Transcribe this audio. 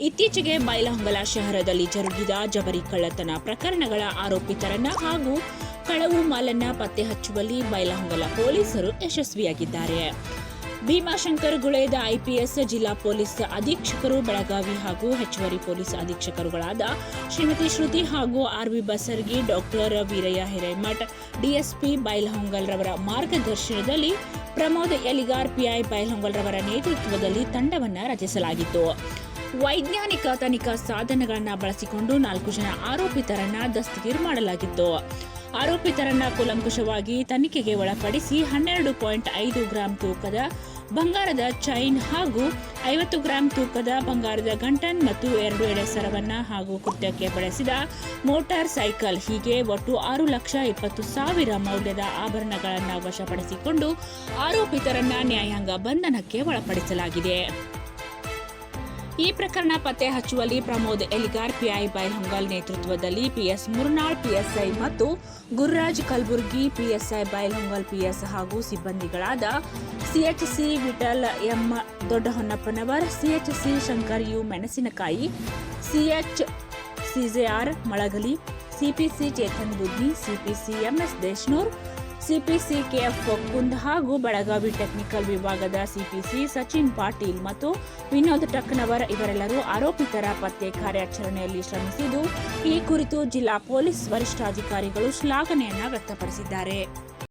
ಇತ್ತೀಚೆಗೆ ಬೈಲಹೊಂಗಲ ಶಹರದಲ್ಲಿ ಜರುಗಿದ ಜಬರಿ ಕಳ್ಳತನ ಪ್ರಕರಣಗಳ ಆರೋಪಿತರನ್ನ ಹಾಗೂ ಕಳವು ಮಾಲನ್ನ ಪತ್ತೆ ಹಚ್ಚುವಲ್ಲಿ ಬೈಲಹೊಂಗಲ ಪೊಲೀಸರು ಯಶಸ್ವಿಯಾಗಿದ್ದಾರೆ. ಭೀಮಾಶಂಕರ್ ಗುಳೇದ ಐಪಿಎಸ್, ಜಿಲ್ಲಾ ಪೊಲೀಸ್ ಅಧೀಕ್ಷಕರು, ಬೆಳಗಾವಿ ಹಾಗೂ ಹೆಚ್ಚುವರಿ ಪೊಲೀಸ್ ಅಧೀಕ್ಷಕರುಗಳಾದ ಶ್ರೀಮತಿ ಶ್ರುತಿ ಹಾಗೂ RV Basargi, doctor Veerayya Hiremath DSP Bailhongal ರವರ ಮಾರ್ಗದರ್ಶನದಲ್ಲಿ ಪ್ರಮೋದ್ ಎಲಿಗಾರ್ ಪಿಐ ಬೈಲಹೊಂಗಲ್ ರವರ ನೇತೃತ್ವದಲ್ಲಿ ತಂಡವನ್ನು ರಚಿಸಲಾಗಿತ್ತು. ವೈಜ್ಞಾನಿಕ ತನಿಖಾ ಸಾಧನಗಳನ್ನು ಬಳಸಿಕೊಂಡು ನಾಲ್ಕು ಜನ ಆರೋಪಿತರನ್ನ ದಸ್ತಗೀರು ಮಾಡಲಾಗಿತ್ತು. ಆರೋಪಿತರನ್ನ ಕೂಲಂಕುಷವಾಗಿ ತನಿಖೆಗೆ ಒಳಪಡಿಸಿ ಹನ್ನೆರಡು ಪಾಯಿಂಟ್ ಐದು ಗ್ರಾಂ ತೂಕದ ಬಂಗಾರದ ಚೈನ್ ಹಾಗೂ ಐವತ್ತು ಗ್ರಾಂ ತೂಕದ ಬಂಗಾರದ ಗಂಟನ್ ಮತ್ತು ಎರಡು ಎಡೆ ಸರವನ್ನ ಹಾಗೂ ಕೃತ್ಯಕ್ಕೆ ಬಳಸಿದ ಮೋಟಾರ್ ಸೈಕಲ್ ಹೀಗೆ ಒಟ್ಟು ಆರು ಲಕ್ಷ ಇಪ್ಪತ್ತು ಸಾವಿರ ಮೌಲ್ಯದ ಆಭರಣಗಳನ್ನು ವಶಪಡಿಸಿಕೊಂಡು ಆರೋಪಿತರನ್ನ ನ್ಯಾಯಾಂಗ ಬಂಧನಕ್ಕೆ ಒಳಪಡಿಸಲಾಗಿದೆ. ಈ ಪ್ರಕರಣ ಪತ್ತೆ ಹಚ್ಚುವಲ್ಲಿ ಪ್ರಮೋದ್ ಎಲಿಗಾರ್ ಪಿಐ ಬೈಲಹೊಂಗಲ್ ನೇತೃತ್ವದಲ್ಲಿ ಪಿಎಸ್ ಮುರ್ನಾಳ್, ಪಿಎಸ್ಐ ಮತ್ತು ಗುರುರಾಜ್ ಕಲಬುರ್ಗಿ, ಪಿಎಸ್ಐ ಬೈಲಹೊಂಗಲ್ ಪಿಎಸ್ ಹಾಗೂ ಸಿಬ್ಬಂದಿಗಳಾದ CHC Vithal M Doddahonnappanavar, CHC Shankar U Menasinakayi CH CJR Malagali, CPC Chetan Buddhi, CPC MS Deshnur CPC KF Kund ಹಾಗೂ ಬೆಳಗಾವಿ ಟೆಕ್ನಿಕಲ್ ವಿಭಾಗದ ಸಿಪಿಸಿ ಸಚಿನ್ ಪಾಟೀಲ್ ಮತ್ತು ವಿನೋದ್ ಟಕ್ನವರ್ ಇವರೆಲ್ಲರೂ ಆರೋಪಿತರ ಪತ್ತೆ ಕಾರ್ಯಾಚರಣೆಯಲ್ಲಿ ಶ್ರಮಿಸಿದ್ದು, ಈ ಕುರಿತು ಜಿಲ್ಲಾ ಪೊಲೀಸ್ ವರಿಷ್ಠಾಧಿಕಾರಿಗಳು ಶ್ಲಾಘನೆಯನ್ನ ವ್ಯಕ್ತಪಡಿಸಿದ್ದಾರೆ.